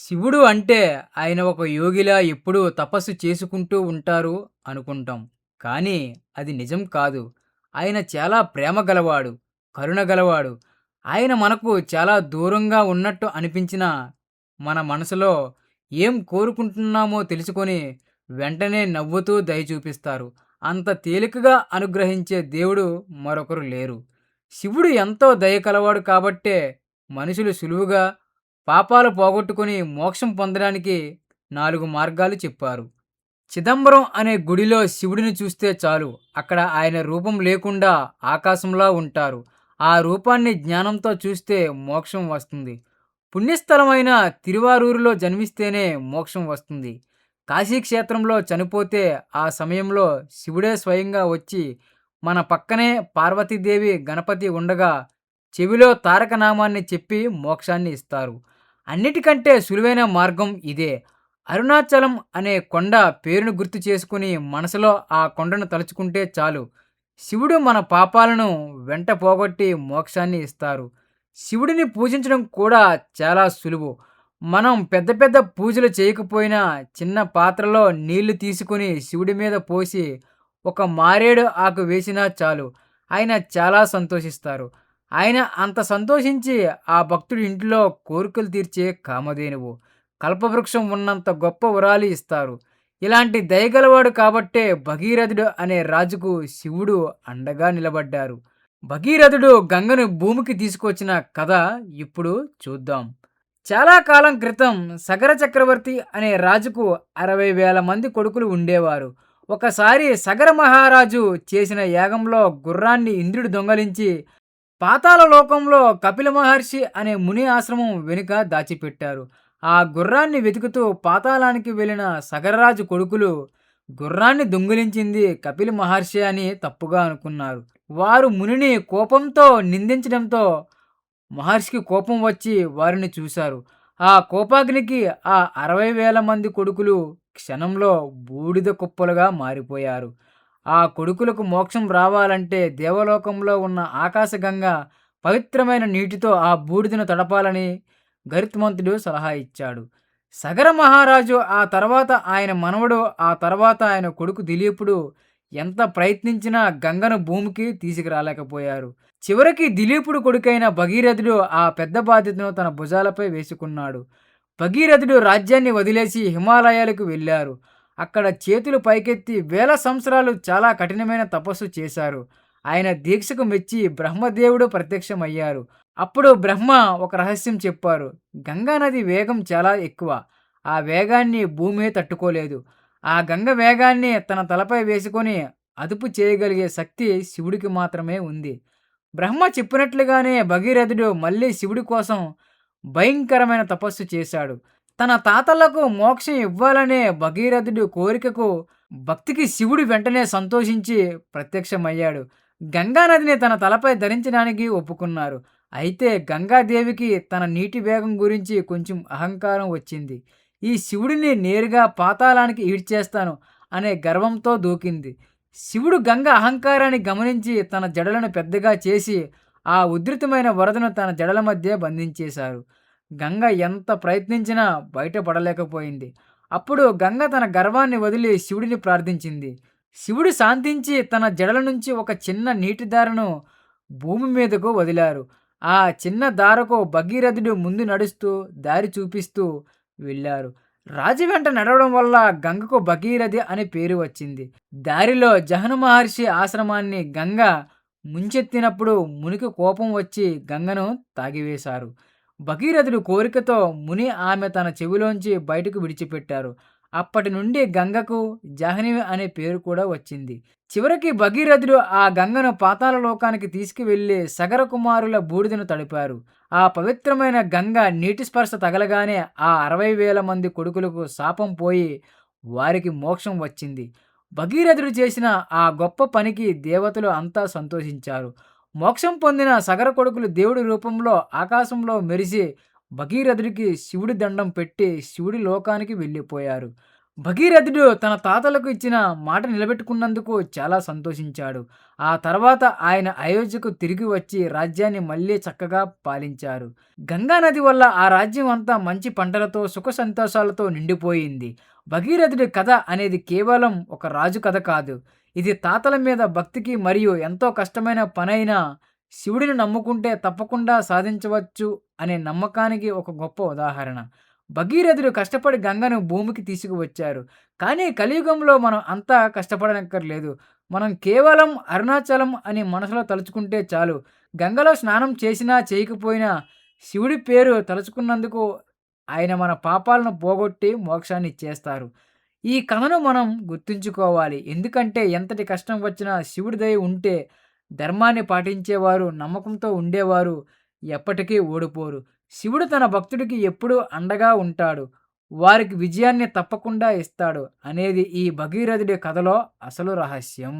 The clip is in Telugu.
శివుడు అంటే ఆయన ఒక యోగిలా ఎప్పుడూ తపస్సు చేసుకుంటూ ఉంటారు అనుకుంటాం. కానీ అది నిజం కాదు. ఆయన చాలా ప్రేమ గలవాడు, కరుణ గలవాడు. ఆయన మనకు చాలా దూరంగా ఉన్నట్టు అనిపించిన మన మనసులో ఏం కోరుకుంటున్నామో తెలుసుకొని వెంటనే నవ్వుతూ దయ చూపిస్తారు. అంత తేలికగా అనుగ్రహించే దేవుడు మరొకరు లేరు. శివుడు ఎంతో దయ కలవాడు కాబట్టే మనుషులు సులువుగా పాపాలు పోగొట్టుకుని మోక్షం పొందడానికి నాలుగు మార్గాలు చెప్పారు. చిదంబరం అనే గుడిలో శివుడిని చూస్తే చాలు అక్కడ ఆయన రూపం లేకుండా ఆకాశంలా ఉంటారు. ఆ రూపాన్ని జ్ఞానంతో చూస్తే మోక్షం వస్తుంది. పుణ్యస్థలమైన తిరువారూరులో జన్మిస్తేనే మోక్షం వస్తుంది. కాశీక్షేత్రంలో చనిపోతే ఆ సమయంలో శివుడే స్వయంగా వచ్చి మన పక్కనే పార్వతీదేవి గణపతి ఉండగా చెవిలో తారక నామాన్ని చెప్పి మోక్షాన్ని ఇస్తారు. అన్నిటికంటే సులువైన మార్గం ఇదే. అరుణాచలం అనే కొండ పేరును గుర్తు చేసుకుని మనసులో ఆ కొండను తలుచుకుంటే చాలు శివుడు మన పాపాలను వెంట పోగొట్టి మోక్షాన్ని ఇస్తారు. శివుడిని పూజించడం కూడా చాలా సులువు. మనం పెద్ద పెద్ద పూజలు చేయకపోయినా చిన్న పాత్రలో నీళ్ళు తీసుకుని శివుడి మీద పోసి ఒక మారేడు ఆకు వేసినా చాలు ఆయన చాలా సంతోషిస్తారు. ఆయన అంత సంతోషించి ఆ భక్తుడి ఇంటిలో కోరికలు తీర్చే కామధేనువు. కల్పవృక్షం ఉన్నంత గొప్ప వరాలు ఇస్తారు. ఇలాంటి దయగలవాడు కాబట్టే భగీరథుడు అనే రాజుకు శివుడు అండగా నిలబడ్డారు. భగీరథుడు గంగను భూమికి తీసుకొచ్చిన కథ ఇప్పుడు చూద్దాం. చాలా కాలం క్రితం సగర చక్రవర్తి అనే రాజుకు అరవై వేల మంది కొడుకులు ఉండేవారు. ఒకసారి సగర మహారాజు చేసిన యాగంలో గుర్రాన్ని ఇంద్రుడు దొంగలించి పాతాళ లోకంలో కపిల మహర్షి అనే ముని ఆశ్రమం వెనుక దాచిపెట్టారు. ఆ గుర్రాన్ని వెతుకుతూ పాతాళానికి వెళ్ళిన సగరరాజు కొడుకులు గుర్రాన్ని దొంగిలించింది కపిల మహర్షి అని తప్పుగా అనుకున్నారు. వారు మునిని కోపంతో నిందించడంతో మహర్షికి కోపం వచ్చి వారిని చూశారు. ఆ కోపాగ్నికి ఆ అరవై వేల మంది కొడుకులు క్షణంలో బూడిద కుప్పలుగా మారిపోయారు. ఆ కొడుకులకు మోక్షం రావాలంటే దేవలోకంలో ఉన్న ఆకాశగంగ పవిత్రమైన నీటితో ఆ బూడిదను తడపాలని గరుత్మంతుడు సలహా ఇచ్చాడు. సగర మహారాజు ఆ తర్వాత ఆయన మనవడు ఆ తర్వాత ఆయన కొడుకు దిలీపుడు ఎంత ప్రయత్నించినా గంగను భూమికి తీసుకురాలేకపోయారు. చివరికి దిలీపుడు కొడుకైన భగీరథుడు ఆ పెద్ద బాధ్యతను తన భుజాలపై వేసుకున్నాడు. భగీరథుడు రాజ్యాన్ని వదిలేసి హిమాలయాలకు వెళ్ళారు. అక్కడ చేతులు పైకెత్తి వేల సంవత్సరాలు చాలా కఠినమైన తపస్సు చేశారు. ఆయన దీక్షకు మెచ్చి బ్రహ్మదేవుడు ప్రత్యక్షమయ్యారు. అప్పుడు బ్రహ్మ ఒక రహస్యం చెప్పారు. గంగా నది వేగం చాలా ఎక్కువ. ఆ వేగాన్ని భూమే తట్టుకోలేదు. ఆ గంగ వేగాన్ని తన తలపై వేసుకొని అదుపు చేయగలిగే శక్తి శివుడికి మాత్రమే ఉంది. బ్రహ్మ చెప్పినట్లుగానే భగీరథుడు మళ్ళీ శివుడి కోసం భయంకరమైన తపస్సు చేశాడు. తన తాతలకు మోక్షం ఇవ్వాలనే భగీరథుడి కోరికకు భక్తికి శివుడు వెంటనే సంతోషించి ప్రత్యక్షమయ్యాడు. గంగానదిని తన తలపై ధరించడానికి ఒప్పుకున్నారు. అయితే గంగాదేవికి తన నీటి వేగం గురించి కొంచెం అహంకారం వచ్చింది. ఈ శివుడిని నేరుగా పాతాళానికి ఈడ్చేస్తాను అనే గర్వంతో దూకింది. శివుడు గంగ అహంకారాన్ని గమనించి తన జడలను పెద్దగా చేసి ఆ ఉధృతమైన వరదను తన జడల మధ్య బంధించేశారు. గంగ ఎంత ప్రయత్నించినా బయటపడలేకపోయింది. అప్పుడు గంగ తన గర్వాన్ని వదిలి శివుడిని ప్రార్థించింది. శివుడు శాంతించి తన జడల నుంచి ఒక చిన్న నీటి దారను భూమి మీదకు వదిలారు. ఆ చిన్న దారకు భగీరథుడు ముందు నడుస్తూ దారి చూపిస్తూ వెళ్ళారు. రాజు వెంట నడవడం వల్ల గంగకు భగీరథి అనే పేరు వచ్చింది. దారిలో జహను మహర్షి ఆశ్రమాన్ని గంగ ముంచెత్తినప్పుడు మునికి కోపం వచ్చి గంగను తాగివేశారు. భగీరథుడు కోరికతో ముని ఆమె తన చెవిలోంచి బయటకు విడిచిపెట్టారు. అప్పటి నుండి గంగకు జాహ్నవి అనే పేరు కూడా వచ్చింది. చివరికి భగీరథుడు ఆ గంగను పాతాల లోకానికి తీసుకువెళ్ళి సగర కుమారుల బూడిదను తడిపారు. ఆ పవిత్రమైన గంగ నీటి స్పర్శ తగలగానే ఆ అరవై వేల మంది కొడుకులకు శాపం పోయి వారికి మోక్షం వచ్చింది. భగీరథుడు చేసిన ఆ గొప్ప పనికి దేవతలు అంతా సంతోషించారు. మోక్షం పొందిన సగర కొడుకులు దేవుడి రూపంలో ఆకాశంలో మెరిసి భగీరథుడికి శివుడి దండం పెట్టి శివుడి లోకానికి వెళ్ళిపోయారు. భగీరథుడు తన తాతలకు ఇచ్చిన మాట నిలబెట్టుకున్నందుకు చాలా సంతోషించాడు. ఆ తర్వాత ఆయన అయోధ్యకు తిరిగి వచ్చి రాజ్యాన్ని మళ్ళీ చక్కగా పాలించారు. గంగా నది వల్ల ఆ రాజ్యం అంతా మంచి పంటలతో, సుఖ సంతోషాలతో నిండిపోయింది. భగీరథుడి కథ అనేది కేవలం ఒక రాజు కథ కాదు. ఇది తాతల మీద భక్తికి మరియు ఎంతో కష్టమైన పనైనా శివుడిని నమ్ముకుంటే తప్పకుండా సాధించవచ్చు అనే నమ్మకానికి ఒక గొప్ప ఉదాహరణ. భగీరథుడు కష్టపడి గంగను భూమికి తీసుకువచ్చారు. కానీ కలియుగంలో మనం అంతా కష్టపడనక్కర్లేదు. మనం కేవలం అరుణాచలం అని మనసులో తలుచుకుంటే చాలు. గంగలో స్నానం చేసినా, చేయకపోయినా శివుడి పేరు తలుచుకున్నందుకు ఆయన మన పాపాలను పోగొట్టి మోక్షాన్ని ఇచ్చేస్తారు. ఈ కథను మనం గుర్తుంచుకోవాలి. ఎందుకంటే ఎంతటి కష్టం వచ్చినా శివుడి దయ ఉంటే ధర్మాన్ని పాటించేవారు, నమ్మకంతో ఉండేవారు ఎప్పటికీ ఓడిపోరు. శివుడు తన భక్తుడికి ఎప్పుడూ అండగా ఉంటాడు. వారికి విజయాన్ని తప్పకుండా ఇస్తాడు అనేది ఈ భగీరథుడి కథలో అసలు రహస్యం.